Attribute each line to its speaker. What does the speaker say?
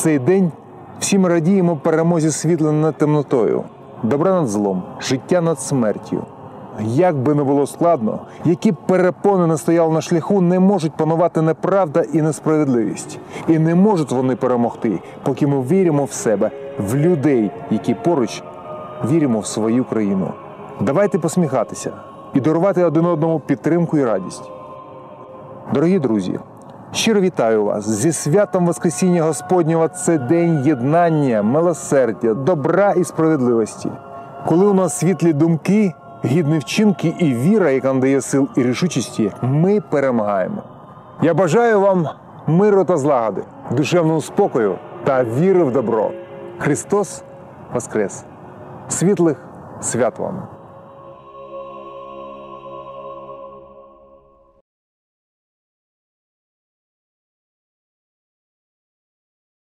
Speaker 1: цей день всі ми радіємо перемозі світла над темнотою, добра над злом, життя над смертю. Як би не було складно, які б перепони не стояли на шляху, не можуть панувати неправда і несправедливість. І не можуть вони перемогти, поки ми віримо в себе, в людей, які поруч віримо в свою країну. Давайте посміхатися і дарувати один одному підтримку і радість. Дорогі друзі, щиро вітаю вас зі святом Воскресіння Господнього. Це день єднання, милосердя, добра і справедливості. Коли у нас світлі думки, гідні вчинки і віра, яка надає сил і рішучості, ми перемагаємо. Я бажаю вам миру та злагоди, душевного спокою та віри в добро. Христос Воскрес! Світлих свят вам!